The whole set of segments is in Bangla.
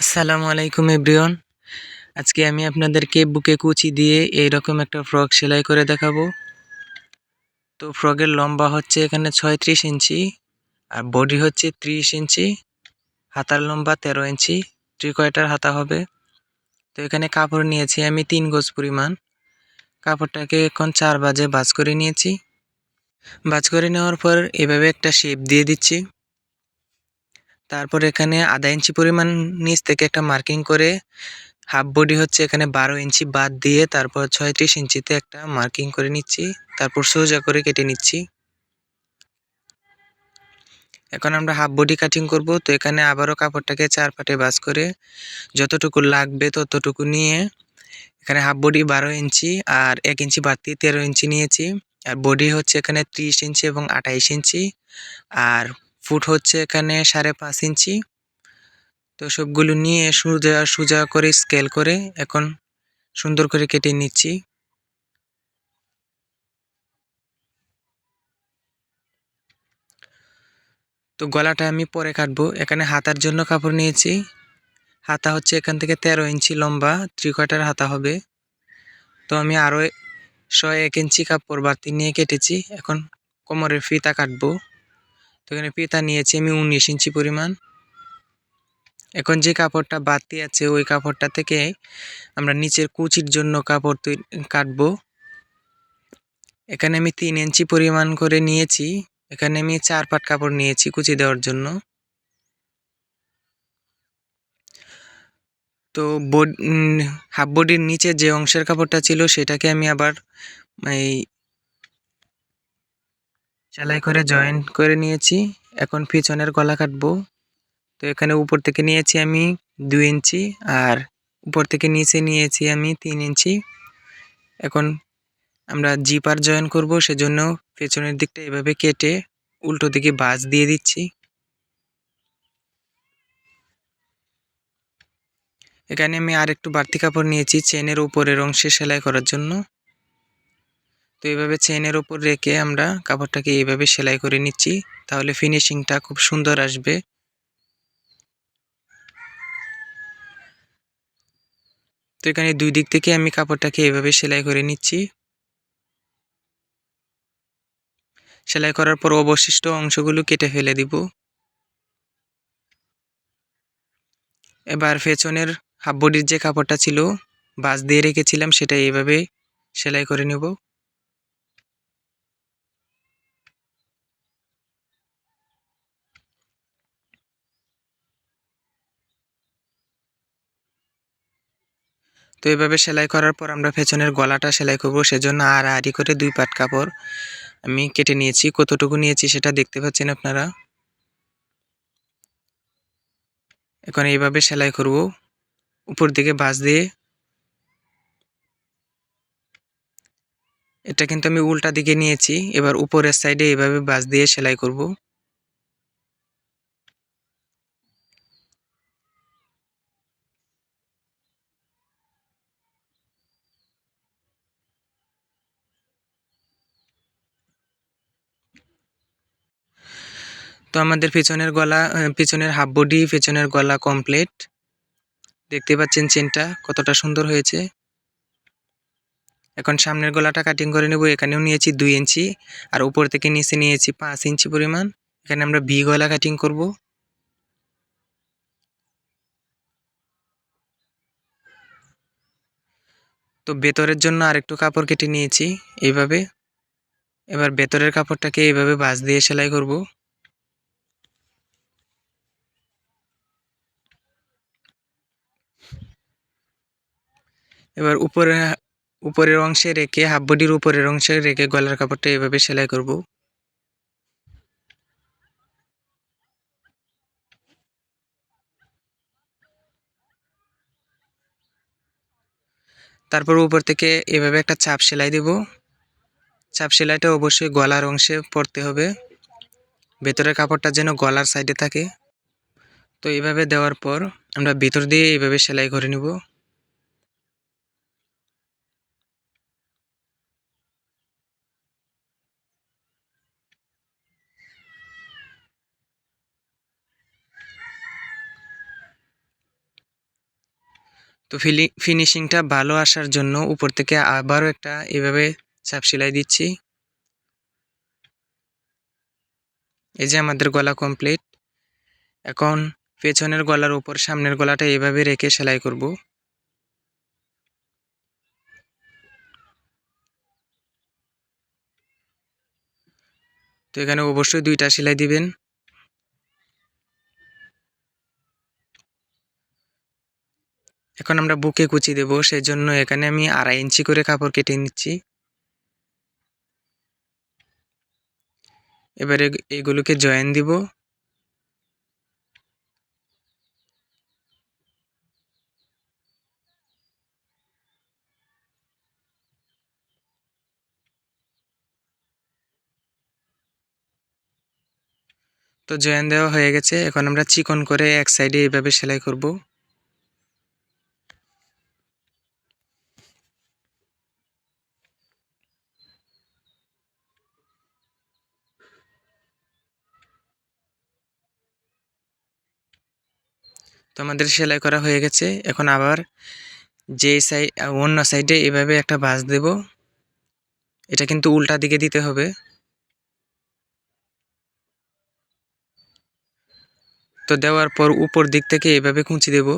আসসালামু আলাইকুম, এভরিওয়ান। আজকে আমি আপনাদেরকে বুকে কুচি দিয়ে এইরকম একটা ফ্রক সেলাই করে দেখাবো। তো ফ্রকের লম্বা হচ্ছে এখানে ছয়ত্রিশ ইঞ্চি আর বডি হচ্ছে ত্রিশ ইঞ্চি। হাতার লম্বা তেরো ইঞ্চি থ্রি কয়টার হাতা হবে। তো এখানে কাপড় নিয়েছি আমি তিন গোজ পরিমাণ। কাপড়টাকে এখন চার বাজে বাজ করে নিয়েছি। বাজ করে নেওয়ার পর এভাবে একটা শেপ দিয়ে দিচ্ছি। তারপর এখানে আধা ইঞ্চি পরিমাণ নিচ থেকে একটা মার্কিং করে হাফ বডি হচ্ছে এখানে বারো ইঞ্চি বাদ দিয়ে তারপর ছয়ত্রিশ ইঞ্চিতে একটা মার্কিং করে নিচ্ছি। তারপর সোজা করে কেটে নিচ্ছি। এখন আমরা হাফ বডি কাটিং করব। তো এখানে আবারও কাপড়টাকে চার পাটে বাস করে যতটুকু লাগবে ততটুকু নিয়ে এখানে হাফ বডি বারো ইঞ্চি আর এক ইঞ্চি বাড়তি তেরো ইঞ্চি নিয়েছি। আর বডি হচ্ছে এখানে ত্রিশ ইঞ্চি এবং আঠাইশ ইঞ্চি। আর ফুট হচ্ছে এখানে সাড়ে পাঁচ ইঞ্চি। তো সবগুলো নিয়ে সোজা সোজা করে স্কেল করে এখন সুন্দর করে কেটে নিচ্ছি। তো গলাটা আমি পরে কাটবো। এখানে হাতার জন্য কাপড় নিয়েছি। হাতা হচ্ছে এখান থেকে তেরো ইঞ্চি লম্বা থ্রি কোয়ার্টার হাতা হবে। তো আমি আরও ছয় এক ইঞ্চি কাপড় বাড়তি নিয়ে কেটেছি। এখন কোমরের ফিতা কাটবো। তো এখানে ফিতা নিয়েছি আমি উনিশ ইঞ্চি পরিমাণ। এখন যে কাপড়টা বাড়তি আছে, ওই কাপড়টা থেকে আমরা নিচের কুচির জন্য কাপড় তৈরি কাটবো। এখানে আমি তিন ইঞ্চি পরিমাণ করে নিয়েছি। এখানে আমি চার পাট কাপড় নিয়েছি কুচি দেওয়ার জন্য। তো হাফ বডির নিচে যে অংশের কাপড়টা ছিল, সেটাকে আমি আবার এই সেলাই করে জয়েন করে নিয়েছি। এখন পিছনের গলা কাটবো। তো এখানে উপর থেকে নিয়েছি আমি দুই ইঞ্চি আর উপর থেকে নিচে নিয়েছি আমি তিন ইঞ্চি। এখন আমরা জিপার জয়েন করব, সেজন্য পেছনের দিকটা এভাবে কেটে উল্টো দিকে বাজ দিয়ে দিচ্ছি। এখানে আমি আর একটু বাড়তি কাপড় নিয়েছি, চেনের উপরের অংশে সেলাই করার জন্য। তো এইভাবে চেনের উপর রেখে আমরা কাপড়টাকে এইভাবে সেলাই করে নিচ্ছি। তাহলে ফিনিশিংটা খুব সুন্দর আসবে। তো এখানে দুই দিক থেকে আমি কাপড়টাকে এভাবে সেলাই করে নিচ্ছি। সেলাই করার পর অবশিষ্ট অংশগুলো কেটে ফেলে দিব। এবার পেছনের হাফ বডির যে কাপড়টা ছিল বাস দিয়ে রেখেছিলাম, সেটা এইভাবে সেলাই করে নেব। তো এভাবে সেলাই করার পর আমরা পেছনের গলাটা সেলাই করব, সেজন্য আর আড়ি করে দুই পাট কাপড় আমি কেটে নিয়েছি। কতটুকু নিয়েছি সেটা দেখতে পাচ্ছেন আপনারা? এখন এইভাবে সেলাই করব, উপর দিকে বাস দিয়ে। এটা কিন্তু আমি উল্টা দিকে নিয়েছি, এবার উপরের সাইডে এইভাবে বাস দিয়ে সেলাই করব। তো আমাদের পিছনের গলা পিছনের হাফ বডি পিছনের গলা কমপ্লিট দেখতে পাচ্ছেন চেনটা কতটা সুন্দর হয়েছে। এখন সামনের গলাটা কাটিং করে নেব, এখানেও নিয়েছি দুই ইঞ্চি, আর উপর থেকে নিচে নিয়েছি পাঁচ ইঞ্চি পরিমাণ। এখানে আমরা ভি গলা কাটিং করব। তো ভেতরের জন্য আরেকটু কাপড় কেটে নিয়েছি এইভাবে। এবার ভেতরের কাপড়টাকে এইভাবে বাঁশ দিয়ে সেলাই করব। এবার উপরে, উপরের অংশে রেখে হাফ বডির উপরের অংশে রেখে গলার কাপড়টা এভাবে সেলাই করব। তারপর উপর থেকে এভাবে একটা চাপ সেলাই দেব। চাপ সেলাইটা অবশ্যই গলার অংশে পড়তে হবে। ভেতরের কাপড়টা যেন গলার সাইডে থাকে। তো এইভাবে দেওয়ার পর আমরা ভিতর দিয়ে এইভাবে সেলাই করে নেব। তো ফিলি ফিনিশিংটা ভালো আসার জন্য উপর থেকে আবারও একটা এভাবে চাপ সেলাই দিচ্ছি। এই যে আমাদের গলা কমপ্লিট এখন পেছনের গলার উপর সামনের গলাটা এভাবে রেখে সেলাই করব। তো এখানে অবশ্যই দুইটা সেলাই দিবেন। এখন আমরা বুকে কুচি দেব সেই জন্য এখানে আমি আড়াই ইঞ্চি করে কাপড় কেটে নিচ্ছি। এবারে এগুলোকে জয়েন দিব। তো জয়েন দেওয়া হয়ে গেছে, এখন আমরা চিকন করে এক সাইডে এইভাবে সেলাই করব। তো আমাদের সেলাই করা হয়ে গেছে। এখন আবার যে সাইড অন্য সাইডে এভাবে একটা ভাঁজ দেব। এটা কিন্তু উল্টা দিকে দিতে হবে। তো দেওয়ার পর উপর দিক থেকে এভাবে কুঁচি দেব।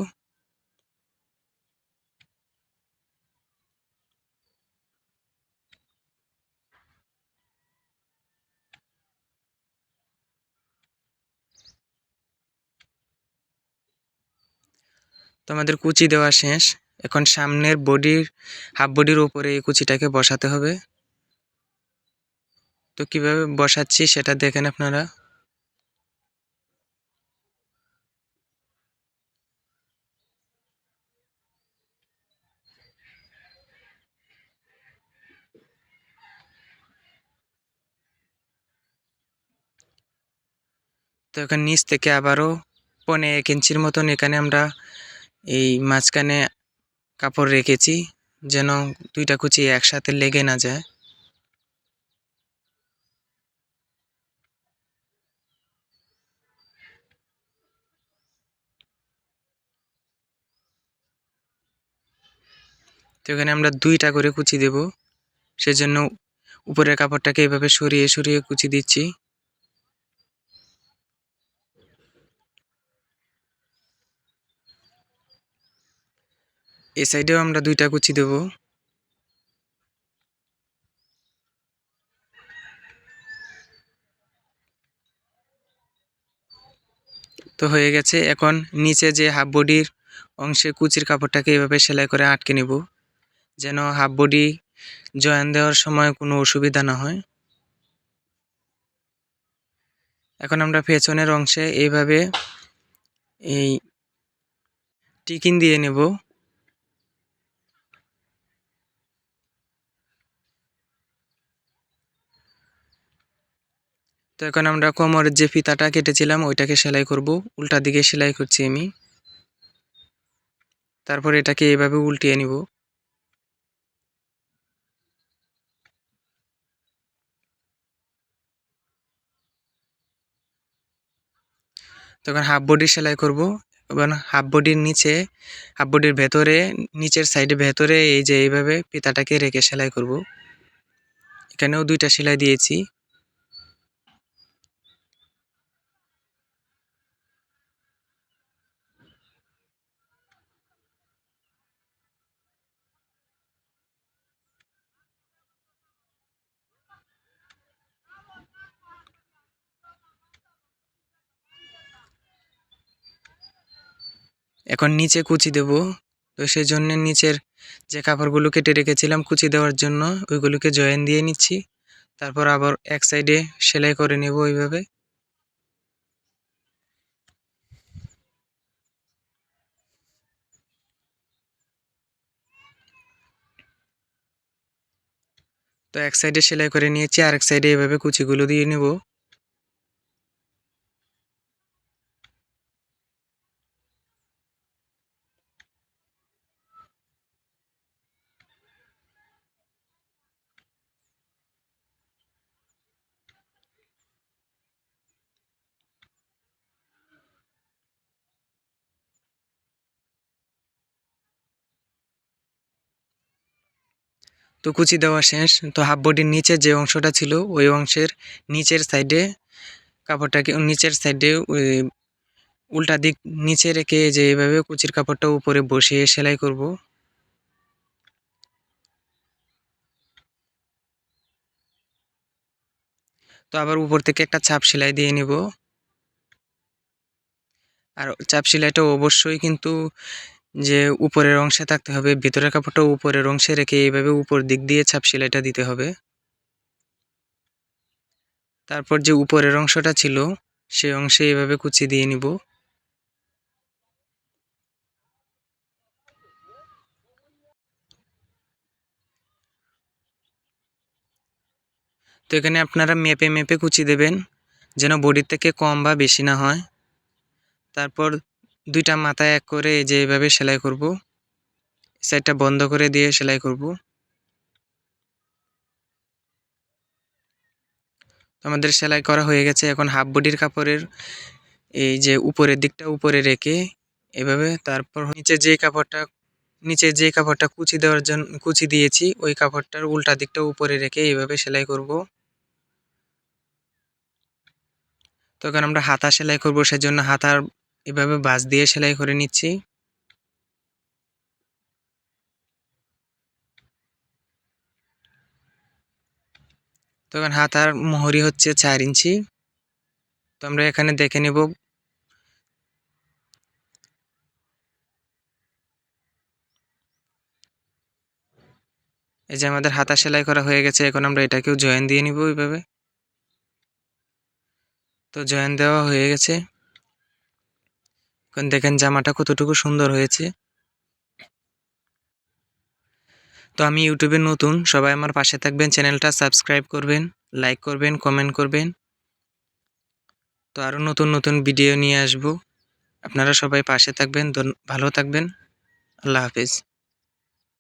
তো আমাদের কুচি দেওয়া শেষ। এখন সামনের বডির হাফ বডির উপরে এই কুচিটাকে বসাতে হবে। তো কীভাবে বসাচ্ছি সেটা দেখেন আপনারা। তো এখন নিচ থেকে আবারও পনে এক ইঞ্চির মতন এখানে আমরা এই মাঝখানে কাপড় রেখেছি যেন দুইটা কুচি একসাথে লেগে না যায়। তো এখানে আমরা দুইটা করে কুচি দেব, সেজন্য উপরের কাপড়টাকে এভাবে সরিয়ে সরিয়ে কুচি দিচ্ছি। এই সাইডেও আমরা দুইটা কুচি দেব। তো হয়ে গেছে, এখন নিচে যে হাফ বডির অংশে কুচির কাপড়টাকে এভাবে সেলাই করে আটকে নেব, যেন হাফ বডি জয়েন দেওয়ার সময় কোনো অসুবিধা না হয়। এখন আমরা পেছনের অংশে এইভাবে এই টিকিন দিয়ে নেব। তো এখন আমরা কোমরের যে ফিতাটা কেটেছিলাম, ওইটাকে সেলাই করব। উল্টা দিকে সেলাই করছি আমি। তারপর এটাকে এভাবে উল্টিয়ে নিব। তখন হাফ বডি সেলাই করব। এবং হাফ বডির নিচে, হাফ বডির ভেতরে, নিচের সাইডে ভেতরে এই যে এইভাবে পিতাটাকে রেখে সেলাই করব। এখানেও দুইটা সেলাই দিয়েছি। এখন নিচে কুচি দেব। তো সেই জন্য নিচের যে কাপড়গুলো কেটে রেখেছিলাম কুচি দেওয়ার জন্য, ওইগুলোকে জয়েন দিয়ে নিচ্ছি। তারপর আবার এক সাইডে সেলাই করে নেব ওইভাবে। তো এক সাইডে সেলাই করে নিয়েছি আর এক সাইডে এভাবে কুচিগুলো দিয়ে নেব। তো কুচি দেওয়া শেষ। তো হাফ বডির নিচে যে অংশটা ছিল, ওই অংশের নিচের সাইডে কাপড়টাকে, নিচের সাইডে ওই উল্টা দিক নিচে রেখে যে এভাবে কুচির কাপড়টা উপরে বসিয়ে সেলাই করব। তো আবার উপর থেকে একটা চাপ সেলাই দিয়ে নিব। আর চাপ সেলাইটা অবশ্যই কিন্তু যে উপরের অংশে থাকতে হবে, ভিতরের কাপড়টা উপরের অংশে রেখে এইভাবে উপর দিক দিয়ে চাপ সেলাইটা দিতে হবে। তারপর যে উপরের অংশটা ছিল, সেই অংশে এইভাবে কুচি দিয়ে নিব। তো এখানে আপনারা মেপে মেপে কুচি দেবেন, যেন বডির থেকে কম বা বেশি না হয়। তারপর দুইটা মাথা এক করে যে এইভাবে সেলাই করব। সাইডটা বন্ধ করে দিয়ে সেলাই করব। আমাদের সেলাই করা হয়ে গেছে এখন হাফ বডির কাপড়ের এই যে উপরের দিকটা উপরে রেখে এভাবে তারপর নিচে যে কাপড়টা, নিচে যে কাপড়টা কুচি দেওয়ার জন্য কুচি দিয়েছি ওই কাপড়টার উল্টা দিকটা উপরে রেখে এইভাবে সেলাই করব। তখন আমরা হাতা সেলাই করব, সেজন্য হাতার এভাবে বাঁশ দিয়ে সেলাই করে নিচ্ছি। তো তখন হাতার মোহরি হচ্ছে চার ইঞ্চি। তো আমরা এখানে দেখে নেব। এই যে আমাদের হাতা সেলাই করা হয়ে গেছে, এখন আমরা এটাকেও জয়েন দিয়ে নিব এইভাবে। তো জয়েন দেওয়া হয়ে গেছে। এখন দেখেন জামাটা কতটুকু সুন্দর হয়েছে। তো আমি ইউটিউবে নতুন, সবাই আমার পাশে থাকবেন, চ্যানেলটা সাবস্ক্রাইব করবেন, লাইক করবেন, কমেন্ট করবেন। তো আরও নতুন নতুন ভিডিও নিয়ে আসব। আপনারা সবাই পাশে থাকবেন ভালো থাকবেন। আল্লাহ হাফিজ।